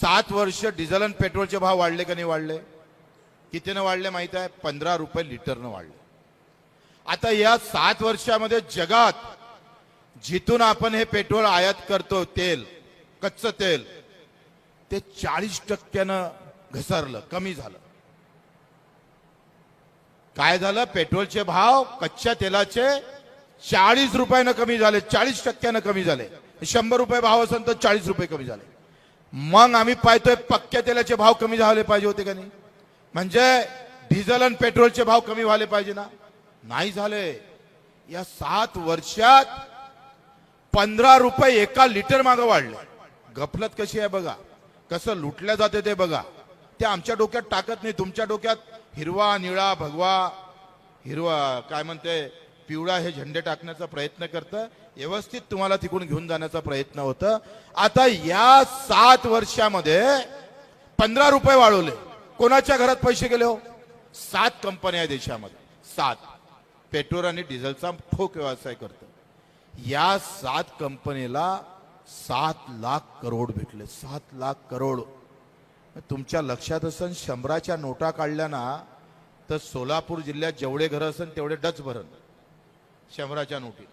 सात वर्ष डिझेल आणि पेट्रोलचे भाव वाढले का नाही वाढले? कितीनं वाढले माहीत आहे? पंधरा रुपये लिटरनं वाढले. आता या सात वर्षामध्ये जगात जिथून आपण हे पेट्रोल आयात करतो तेल कच्चं तेल ते चाळीस टक्क्यानं घसरलं कमी झालं. काय झालं? पेट्रोलचे भाव कच्च्या तेलाचे चाळीस रुपयानं कमी झाले चाळीस टक्क्यानं कमी झाले. शंभर रुपये भाव असेल तर चाळीस रुपये कमी झाले. मग आम्ही पाहतोय पक्क्या तेलाचे भाव कमी झाले पाहिजे होते का नाही? म्हणजे डिझेल आणि पेट्रोलचे भाव कमी व्हायला पाहिजे ना? नाही झाले. या सात वर्षात पंधरा रुपये एका लिटर मागं वाढले. गफलत कशी आहे बघा. कसं लुटल्या जाते ते बघा. ते आमच्या डोक्यात टाकत नाही. तुमच्या डोक्यात हिरवा निळा भगवा हिरवा काय म्हणते पिवळा हे झेंडे टाकण्याचा प्रयत्न करतं. व्यवस्थित तुम्हाला तिकडून घेऊन जाण्याचा प्रयत्न होतं. आता या सात वर्षामध्ये पंधरा रुपये वाढवले. कोणाच्या घरात पैसे गेले हो? सात कंपन्या आहे देशामध्ये. सात. पेट्रोल आणि डिझेलचा ठोक व्यवसाय करतो. या सात कंपनीला सात लाख करोड भेटले. सात लाख करोड. तुमच्या लक्षात असेल शंभराच्या नोटा काढल्या ना तर सोलापूर जिल्ह्यात जेवढे घर असेल तेवढे डच भरण. शंभराच्या नोटी.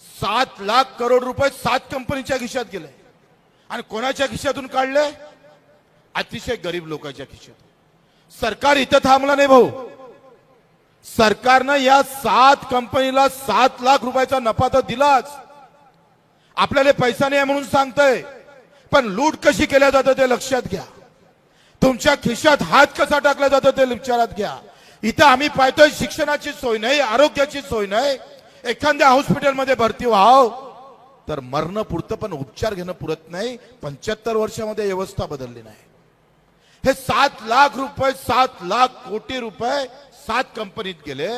सात लाख करोड रुपये सात कंपनीच्या खिशात गेले. आणि कोणाच्या खिशातून काढले? अतिशय गरीब लोकांच्या खिशात सरकार इथं थांबलं नाही भाऊ. सरकारनं या सात कंपनीला सात लाख रुपयाचा नफा तर दिलाच. आपल्याला पैसा नाही आहे म्हणून सांगतय. पण लूट कशी केल्या जातं ते लक्षात घ्या. तुमच्या खिशात हात कसा टाकला जातो ते विचारात घ्या. इथं आम्ही पाहतोय शिक्षणाची सोय नाही आरोग्याची सोय नाही. एखाद्या हॉस्पिटलमध्ये भरती व्हाव. तर मरणं पुरतं पण उपचार घेणं पुरत नाही. पंच्याहत्तर वर्षामध्ये व्यवस्था बदलली नाही. हे सात लाख रुपये सात लाख कोटी रुपये सात कंपनीत गेले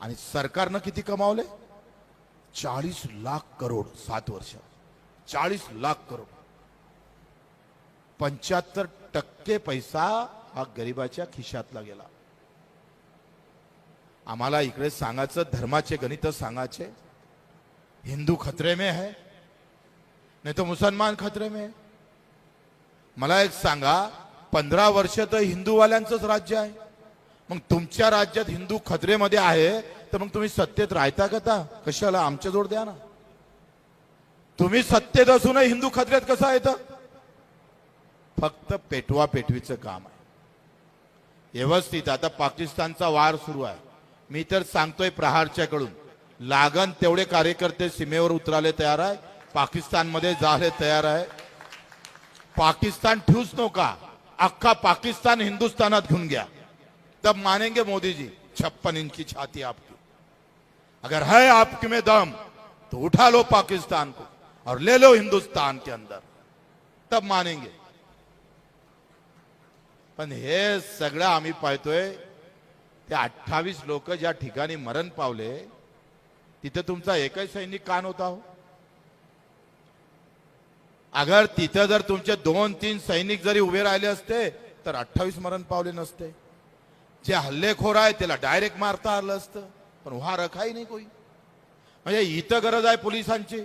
आणि सरकारनं किती कमावले? चाळीस लाख करोड सात वर्ष. चाळीस लाख करोड. पंच्याहत्तर टक्के पैसा हा गरिबाच्या खिशातला गेला. आम्हाला इकडे सांगायचं धर्माचे गणित सांगायचे. हिंदू खतरे में है नाही तर मुसलमान खतरे में है. मला एक सांगा पंधरा वर्ष तर हिंदूवाल्यांचंच राज्य आहे. मग तुमच्या राज्यात हिंदू खतरेमध्ये आहे तर मग तुम्ही सत्तेत राहता का कशाला? आमच्या जोड द्या ना. तुम्ही सत्तेत असूनही हिंदू खतऱ्यात कसं येतं फक्त पेटवा पेटवीचं काम आहे. व्यवस्थित आता पाकिस्तानचा वार सुरू आहे. मी तर सांगतोय प्रहारच्याकडून. लागन तेवढे कार्यकर्ते सीमेवर उतराले तयार आहे. पाकिस्तानमध्ये जाले तयार आहे. पाकिस्तान ठेवूच नका. अख्खा पाकिस्तान हिंदुस्थानात घेऊन गया तब मानेंगे मोदी जी छप्पन इंची छाती आपकी. अगर है आपके में दम तो उठा लो पाकिस्तान को और ले लो हिंदुस्तान के अंदर. तब मानेंगे. पण हे सगळं आम्ही पाहतोय ते अठ्ठावीस लोक ज्या ठिकाणी मरण पावले तिथं तुमचा एकही सैनिक कान होता हो? अगर तिथं जर तुमचे दोन तीन सैनिक जरी उभे राहिले असते तर अठ्ठावीस मरण पावले नसते. जे हल्लेखोर आहे त्याला डायरेक्ट मारता आलं असतं पण वहा रखाही नाही कोई म्हणजे इथं गरज आहे पोलिसांची.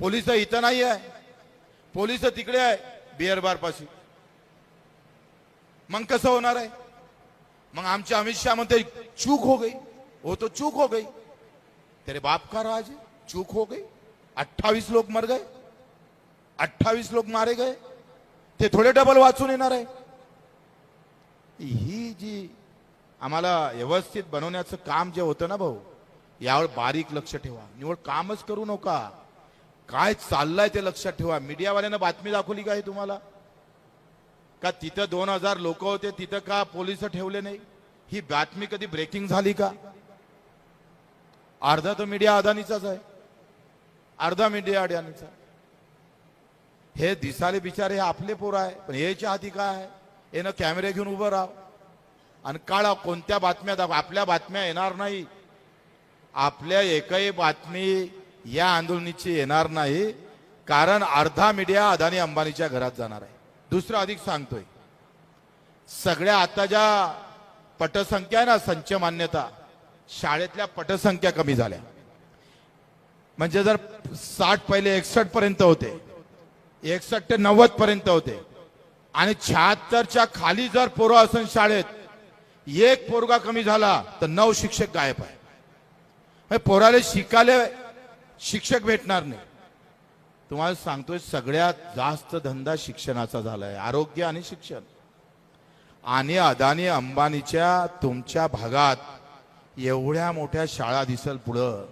पोलीस इथं नाही आहे. पोलीस तिकडे आहे बिअर बारपाशी मग कसं होणार आहे? मग आमचे अमित शाह म्हणते चूक हो गई. वो तो चूक हो गई. तेरे बाप का राज है? चूक हो गई. अठ्ठावीस लोक मर गए. अठ्ठावीस लोक मारे गए. ते थोडे डबल वाचून येणार आहे. ही जी आम्हाला व्यवस्थित बनवण्याचं काम जे होतं ना भाऊ यावर बारीक लक्ष ठेवा. निवड कामच करू नका. काय चाललंय ते लक्षात ठेवा. मीडियावाल्यानं बातमी दाखवली का हे तुम्हाला? का तिथं दोन हजार लोक होते तिथं का पोलीस ठेवले नाही? ही बातमी कधी ब्रेकिंग झाली का? अर्धा तर मीडिया अदानीचाच आहे. अर्धा मीडिया अडाणीचा. हे दिसाले बिचारे हे आपले पोर आहे पण याच्या हाती काय आहे? यानं कॅमेरे घेऊन उभं राहा आणि काळा कोणत्या बातम्या दाखव आपल्या बातम्या येणार नाही. आपल्या एकही बातमी या आंदोलनीची येणार नाही. कारण अर्धा मीडिया अदानी अंबानीच्या घरात जाणार आहे. दुसरं अधिक सांगतोय. सगळ्या आता ज्या पटसंख्या आहे ना संच मान्यता शाळेतल्या पटसंख्या कमी झाल्या. म्हणजे जर साठ पहिले एकसष्ट पर्यंत होते एकसष्ट ते नव्वद पर्यंत होते. आणि शहात्तरच्या खाली जर पोरं असून शाळेत एक पोरगा कमी झाला तर नऊ शिक्षक गायब आहे. पोराले शिकायला शिक्षक भेटणार नाही. तुम्हाला सांगतोय सगळ्यात जास्त धंदा शिक्षणाचा झालाय. आरोग्य आणि शिक्षण. आणि अदानी अंबानीच्या तुमच्या भागात एवढ्या मोठ्या शाळा दिसल पुढं.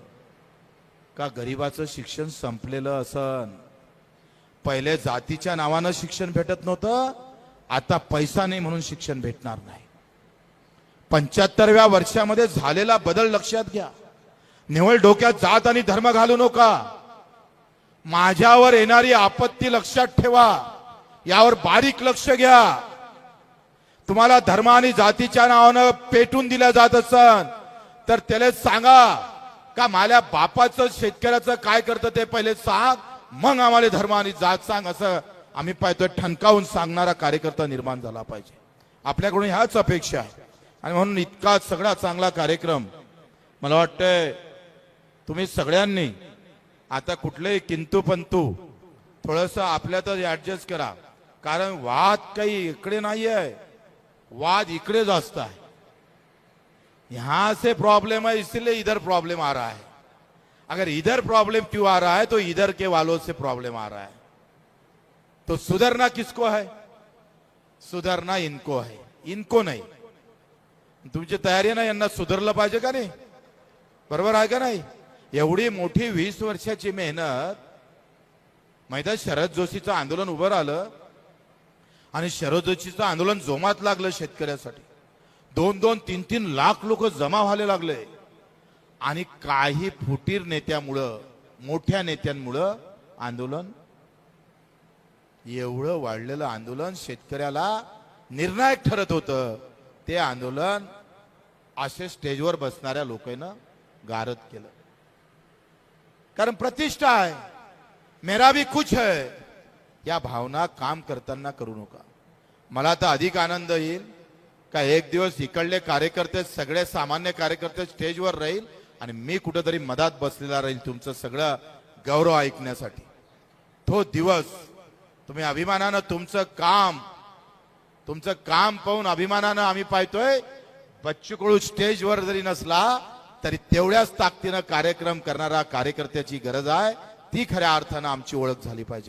का गरिबाचं शिक्षण संपलेलं असन? पहिले जातीच्या नावानं शिक्षण भेटत नव्हतं आता पैसा नाही म्हणून शिक्षण भेटणार नाही. पंच्याहत्तरव्या वर्षामध्ये झालेला बदल लक्षात घ्या. निवळ डोक्यात जात आणि धर्म घालू नका. माझ्यावर येणारी आपत्ती लक्षात ठेवा. यावर बारीक लक्ष घ्या. तुम्हाला धर्म आणि जातीच्या नावानं पेटून दिल्या जात असन तर त्याला सांगा का माझ्या बापाचं शेतकऱ्याचं काय करतं ते पहिले सांग. मग आम्हाला धर्म आणि जात सांग असं आम्ही पाहतोय. ठणकावून सांगणारा कार्यकर्ता निर्माण झाला पाहिजे. आपल्याकडून ह्याच अपेक्षा आहे. आणि म्हणून इतका सगळा चांगला कार्यक्रम मला वाटतंय तुम्ही सगळ्यांनी आता कुठलेही किंतू पंतू थोडस आपल्यातच ऍडजस्ट करा. कारण वाद काही इकडे नाही आहे वाद इकडे जास्त आहे यहां से प्रॉब्लम है इसलिए इधर प्रॉब्लम आ रहा है. अगर इधर प्रॉब्लम क्यों आ रहा है तो इधर के वालों से प्रॉब्लम आ रहा है. तो सुधरना किसको है? सुधरना इनको है. इनको नाही. तुमची तयारी ना यांना सुधारलं पाहिजे का नाही? बरोबर आहे का नाही? एवढी मोठी वीस वर्षाची मेहनत. माहिती आहे शरद जोशीचं आंदोलन उभं राहिलं. आणि शरद जोशीचं आंदोलन जोमात लागलं शेतकऱ्यासाठी. दोन दोन तीन तीन लाख लोक जमा व्हायला लागले. आणि काही फुटीर नेत्यामुळं मोठ्या नेत्यांमुळं आंदोलन एवढं वाढलेलं आंदोलन शेतकऱ्याला निर्णायक ठरत होतं. ते आंदोलन असे स्टेजवर बसणाऱ्या लोकांना गारद केलं. कारण प्रतिष्ठा आहे. मेरा भी कुछ है. या भावना काम करताना करू नका. मला तर अधिक आनंद येईल का एक दिवस इकडले कार्यकर्ते सगळे सामान्य कार्यकर्ते स्टेजवर राहील आणि मी कुठेतरी मधात बसलेला राहील तुमचं सगळं गौरव ऐकण्यासाठी. तो दिवस तुम्ही अभिमानानं तुमचं काम तुमचं काम पाहून अभिमानानं आम्ही पाहतोय बच्चू कडू स्टेजवर जरी नसला तरी तेवढ्याच ताकदीनं कार्यक्रम करणारा कार्यकर्त्याची गरज आहे. ती खऱ्या अर्थानं आमची ओळख झाली पाहिजे.